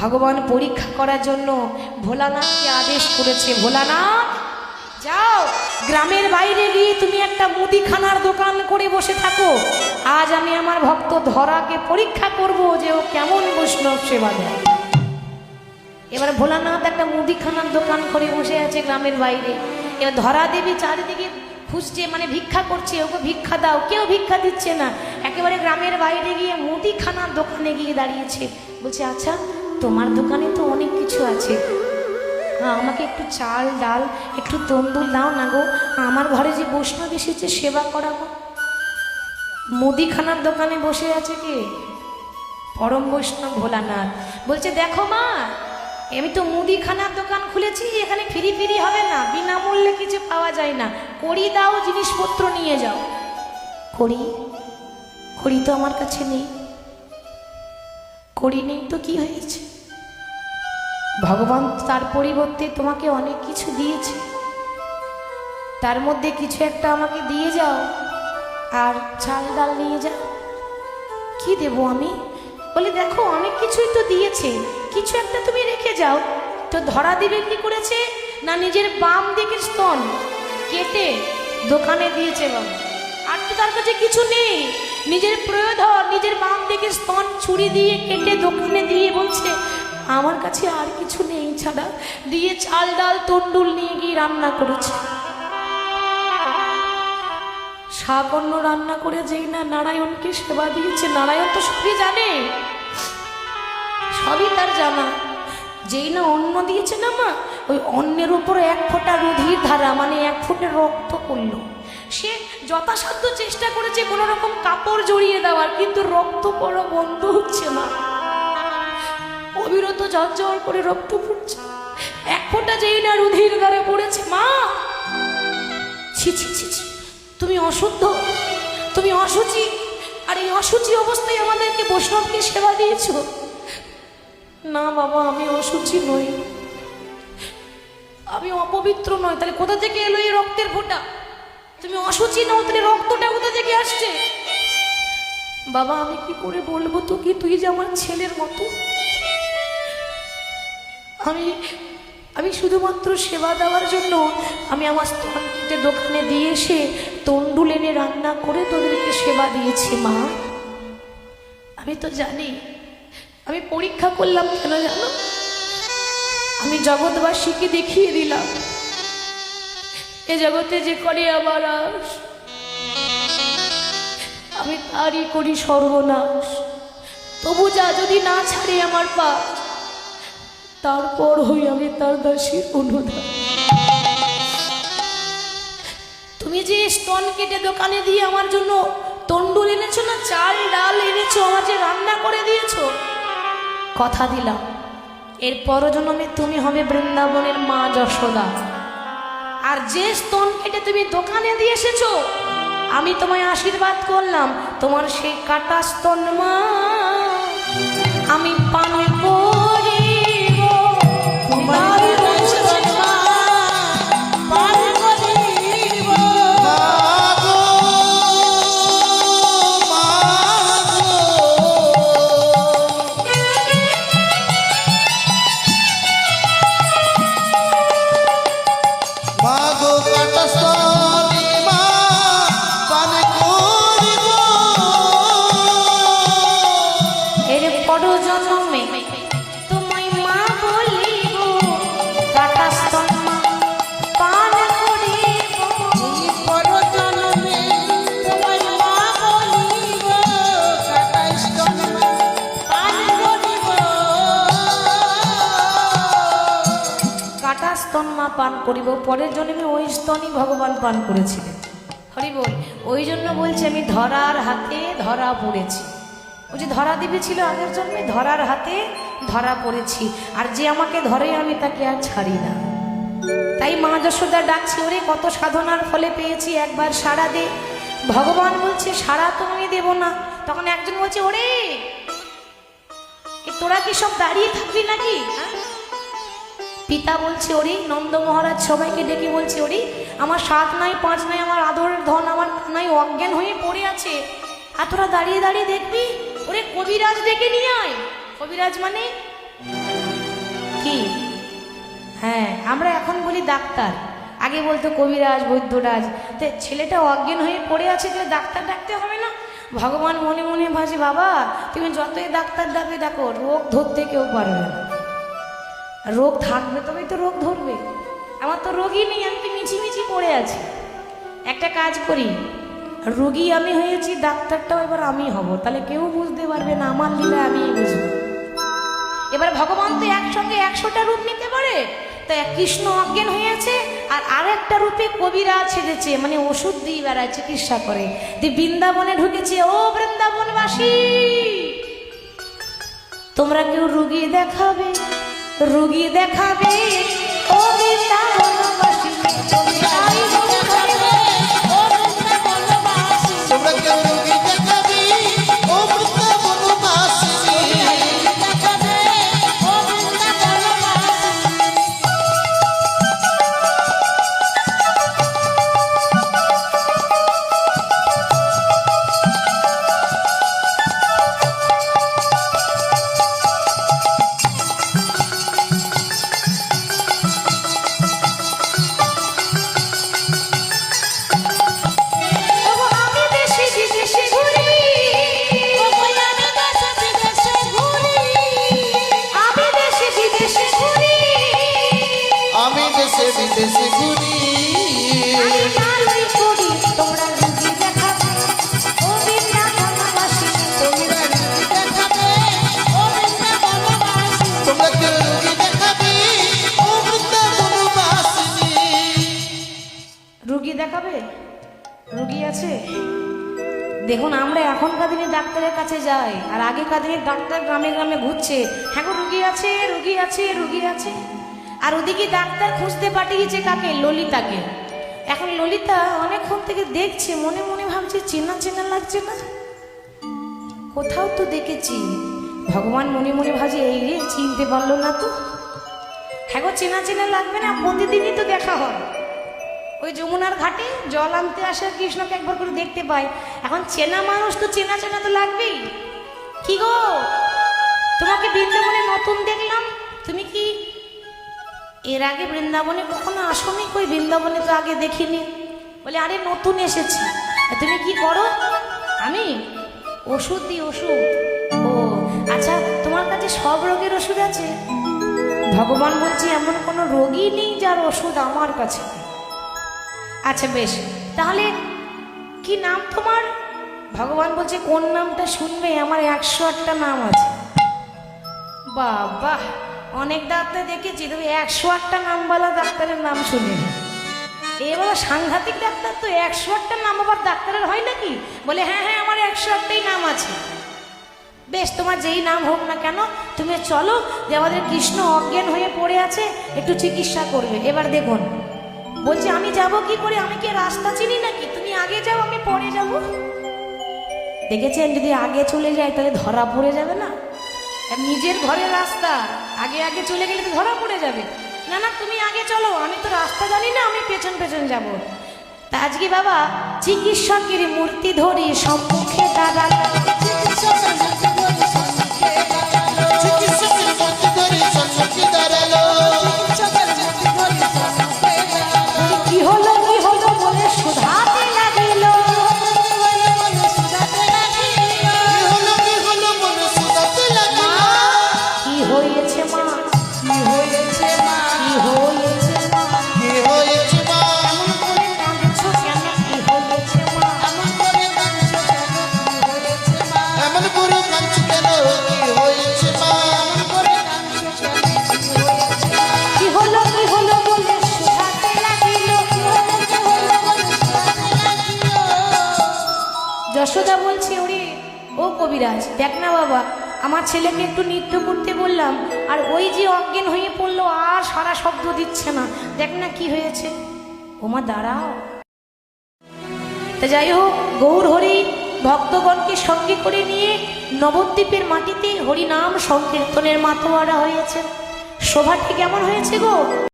ভগবান পরীক্ষা করার জন্য ভোলানাথকে আদেশ করেছে। ভোলানাথ, যাও, গ্রামের বাইরে গিয়ে তুমি একটা মুদিখানার দোকান করে বসে থাকো। আজ আমি আমার ভক্ত ধরাকে পরীক্ষা করব যে ও কেমন বৈষ্ণব সেবা দেয়। এবার ভোলানাথ একটা মুদিখানার দোকান করে বসে আছে গ্রামের বাইরে। এবার ধরা দেবী চারিদিকে খুঁজছে মানে ভিক্ষা করছে, ওকে ভিক্ষা দাও, কেউ ভিক্ষা দিচ্ছে না। একেবারে গ্রামের বাইরে গিয়ে মুদিখানার দোকানে গিয়ে দাঁড়িয়েছে। বলছে আচ্ছা তোমার দোকানে তো অনেক কিছু আছে। আমাকে একটু চাল, ডাল, একটু তন্দুর দাও না গো। আমার ঘরে যে বৈষ্ণব এসেছে, সেবা করাবো। মুদিখানার দোকানে বসে আছে কে? পরম বৈষ্ণব ভোলানাথ। বলছে, দেখো মা, আমি তো মুদিখানার দোকান খুলেছি, এখানে ফিরি ফিরি হবে না। বিনামূল্যে কিছু পাওয়া যায় না। কড়ি দাও, জিনিসপত্র নিয়ে যাও। কড়ি? কড়ি তো আমার কাছে নেই। কড়ি নেই তো কি হয়েছে? ভগবান তার পরিবর্তে তোমাকে অনেক কিছু দিয়েছে। তার মধ্যে কিছু একটা আমাকে দিয়ে যাও, আর চাল ডাল নিয়ে যাও। কি দেবো আমি? বলে দেখো, অনেক কিছুই তো দিয়েছে। কিছু একটা তুমি রেখে যাও। তো ধরা দিবে কি করেছে? না নিজের বাম দিকের স্তন কেটে দোকানে দিয়েছে বাবা। আর তো তার কাছে কিছু নেই। নিজের প্রয়োধন নিজের বাম দিকের স্তন ছুরি দিয়ে কেটে দোকানে দিয়ে বলছে, আমার কাছে আর কিছু নেই ছাড়া দিয়ে চাল ডাল তন্ডুল নিয়ে গিয়ে রান্না করেছে। শাকন্য রান্না করে যেই না নারায়ণকে সেবা দিয়েছে। নারায়ণ তো সবই জানে। সবই তার জানা। যেই না অন্ন দিয়েছে না মা ওই অন্যের উপর এক ফোঁটা রুধির ধারা মানে এক ফুটে রক্ত পড়ল। সে যথাসাধ্য চেষ্টা করেছে কোনো রকম কাপড় জড়িয়ে দেওয়ার, কিন্তু রক্ত পড়া বন্ধ হচ্ছে না। অবিরত ঝরঝর করে রক্ত পড়ছে। এক ফোঁটা যেই না রুধির ধারে পড়েছে, মা! ছি ছি তুমি অশুদ্ধ, তুমি অসুচি আর এই অসুচি অবস্থায় আমাদেরকে বৈষ্ণবকে সেবা দিয়েছ? না বাবা, আমি অসুচি নই। আমি অপবিত্র নয়, তাহলে কোথা থেকে এলো এই রক্তের ফোঁটা? তুমি অসুচি নও, তাহলে রক্তটা কোথা থেকে আসছে? বাবা, আমি কি করে বলব তো কি তুই যে আমার ছেলের মতো। আমি আমি শুধুমাত্র সেবা দেওয়ার জন্য আমি আমার স্তনকে দোকানে দিয়ে এসে তন্ডুল এনে রান্না করে তোদেরকে সেবা দিয়েছি, মা। আমি তো জানি, আমি পরীক্ষা করলাম কেন জানো? আমি জগৎবাসীকে দেখিয়ে দিলাম। এ জগতে যে করে আবার আস আমি তারই করি সর্বনাশ। তবু যা যদি না ছাড়ে আমার পা, তারপর হই আমি তার দাসীর অনুদান তুমি যে স্তন কেটে দোকানে দিয়ে আমার জন্য তন্ডুল এনেছো না, চাল, ডাল এনেছো, আমার যে রান্না করে দিয়েছ, কথা দিলাম। এর পরজন্মে তুমি হবে বৃন্দাবনের মা যশোদা। আর যে স্তন কেটে তুমি দোকানে দিয়ে এসেছ, আমি তোমায় আশীর্বাদ করলাম, তোমার সেই কাটা স্তন মা। আমি পান স্তন মা পান করিব। পরের জন্মে ওই স্তনই ভগবান পান করেছিলেন। হরি বল ওই জন্য বলছে আমি ধরার হাতে ধরা পড়েছি। ওই যে ধরা দিবি ছিল আগের জন্মে, ধরার হাতে ধরা পড়েছি। আর যে আমাকে ধরে, আমি তাকে আর ছাড়ি না। তাই মা যশোদা ডাকছি, ওরে, কত সাধনার ফলে পেয়েছি একবার সাড়া দে। ভগবান বলছে, সাড়া তো আমি দেব না। তখন একজন বলছে, ওরে তোরা কি সব দাঁড়িয়ে থাকবি নাকি? হ্যাঁ? পিতা বলছে, ওরে, নন্দ মহারাজ সবাইকে ডেকে বলছে, ওরে, আমার সাত নাই, পাঁচ নাই, আমার আদরের ধন, আমার নাই, অজ্ঞান হয়ে পড়ে আছে। আর তোরা দাঁড়িয়ে দাঁড়িয়ে দেখবি ওরে কবিরাজ ডেকে নিয়ে আয়। কবিরাজ মানে কি? হ্যাঁ আমরা এখন বলি ডাক্তার। আগে বলতো কবিরাজ, বৈদ্যরাজ। তো ছেলেটা অজ্ঞান হয়ে পড়ে আছে তাহলে ডাক্তার ডাকতে হবে না? ভগবান মনে মনে ভাসে, বাবা, তুমি যতই ডাক্তার ডাকে ডাকো, রোগ ধরতে কেউ পারবে না। রোগ থাকবে, তবেই তো রোগ ধরবে। আমার তো রোগই নেই, আমি তো মিছিমিছি পড়ে আছি। একটা কাজ করি রোগী আমি হয়েছি, ডাক্তারটাও এবার আমি হব। তাহলে কেউ বুঝতে পারবে না, আমার লীলা আমি বুঝব। এবার ভগবান তো একসঙ্গে একশোটা রূপ নিতে পারে। তাই কৃষ্ণ অজ্ঞান হয়েছে, আর আরেকটা রূপে কবিরা ছেড়েছে মানে ওষুধ দিয়ে বেড়ায়, চিকিৎসা করে। দিয়ে বৃন্দাবনে ঢুকেছে, ও বৃন্দাবনবাসী! তোমরা কেউ রুগী দেখাবে? রুগী দেখাবে? ও বৃন্দাবনবাসী দেখুন, আমরা এখনকার দিনে ডাক্তারের কাছে যাই, আর আগেকার দিনে ডাক্তার গ্রামে গ্রামে ঘুরছে। হ্যাঁ রুগী আছে রুগী আছে রুগী আছে। আর ওদিকে ডাক্তার খুঁজতে পাঠিয়েছে কাকে? ললিতাকে। এখন ললিতা অনেকক্ষণ থেকে দেখছে, মনে মনে ভাবছে, চেনা চেনা লাগছে না। কোথাও তো দেখেছি। ভগবান মনে মনে ভাবছে, এই রে, চিনতে পারল না তো। হ্যাঁ গো, চেনা চেনা লাগবে না, প্রতিদিনই তো দেখা হয়। ওই যমুনার ঘাটে জল আনতে আসে কৃষ্ণকে একবার করে দেখতে পাই এখন চেনা মানুষ তো চেনা চেনা তো লাগবেই। কি গো? তোমাকে বৃন্দাবনে নতুন দেখলাম। তুমি কি এর আগে বৃন্দাবনে কখনো আসোনি? কই বৃন্দাবনে তো আগে দেখিনি। বলে, আরে নতুন এসেছি। তুমি কি করো? আমি ওষুধ দিই ওষুধ। ও আচ্ছা তোমার কাছে সব রোগের ওষুধ আছে? ভগবান বলছি, এমন কোনো রোগী নেই যার ওষুধ আমার কাছে। আচ্ছা বেশ। তাহলে কি নাম তোমার? ভগবান বলছে, কোন নামটা শুনবে? আমার একশো আটটা নাম আছে। বাবা অনেক ডাক্তার দেখেছি তুমি একশো আটটা নামওয়ালা ডাক্তারের নাম শুনে এবার সাংঘাতিক ডাক্তার তো, একশো আটটা নাম আবার ডাক্তারের হয় নাকি? বলে হ্যাঁ হ্যাঁ আমার একশো আটটাই নাম আছে। বেশ, তোমার যেই নাম হোক না কেন, তুমি চলো যে আমাদের কৃষ্ণ অজ্ঞান হয়ে পড়ে আছে, একটু চিকিৎসা করবে। এবার দেখুন। বলছি, আমি যাব কি করে? আমি কি রাস্তা চিনি নাকি? তুমি আগে যাও, আমি পরে যাব। দেখেছেন, যদি আগে চলে যায়, তাহলে ধরা পড়ে যাবে না? নিজের ঘরের রাস্তা, আগে আগে চলে গেলে তো ধরা পড়ে যাবে। না না, তুমি আগে চলো, আমি তো রাস্তা জানি না, আমি পেছন পেছন যাব। তা আজকে বাবা, চিকিৎসকের মূর্তি ধরে সম্মুখে দাঁড়াল কি হলো কি হলো যশোদা বলছে, ওরে, ও কবিরাজ, দেখ না বাবা, আমার ছেলেকে একটু নৃত্য করতে বললাম, আর ওই যে অজ্ঞান হয়ে পড়ল, আর সারা শব্দ দিচ্ছে না। দেখ না কি হয়েছে। ওমা, দাঁড়াও। তা যাই হোক, গৌর হরি ভক্তগণকে সঙ্গে করে নিয়ে নবদ্বীপের মাটিতে হরিনাম সংকীর্তনের মাতোয়ারা হয়েছে। শোভাটি কেমন হয়েছে গো?